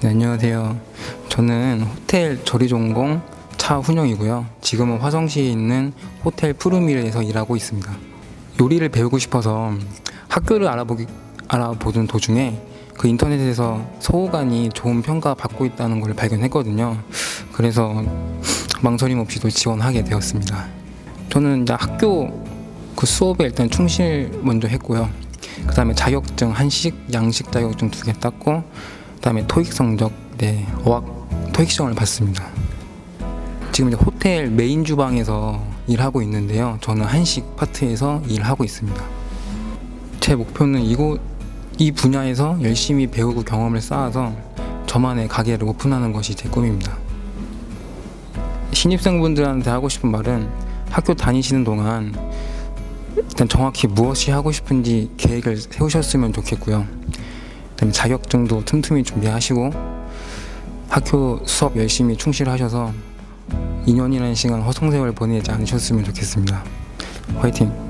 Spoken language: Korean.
네, 안녕하세요. 저는 호텔 조리 전공 차훈영이고요. 지금은 화성시에 있는 호텔 푸르미르에서 일하고 있습니다. 요리를 배우고 싶어서 학교를 알아보기 알아보던 도중에 그 인터넷에서 서호관이 좋은 평가 받고 있다는 걸 발견했거든요. 그래서 망설임 없이도 지원하게 되었습니다. 저는 이제 학교 그 수업에 일단 충실 먼저 했고요. 그 다음에 자격증 한식, 양식 자격증 두 개 땄고, 그 다음에 토익 성적, 네, 어학 토익 시험을 봤습니다. 지금 이제 호텔 메인 주방에서 일하고 있는데요. 저는 한식 파트에서 일하고 있습니다. 제 목표는 이곳 이 분야에서 열심히 배우고 경험을 쌓아서 저만의 가게를 오픈하는 것이 제 꿈입니다. 신입생분들한테 하고 싶은 말은 학교 다니시는 동안 일단 정확히 무엇이 하고 싶은지 계획을 세우셨으면 좋겠고요. 그다음에 자격증도 틈틈이 준비하시고 학교 수업 열심히 충실하셔서 2년이라는 시간 허송세월 보내지 않으셨으면 좋겠습니다. 화이팅!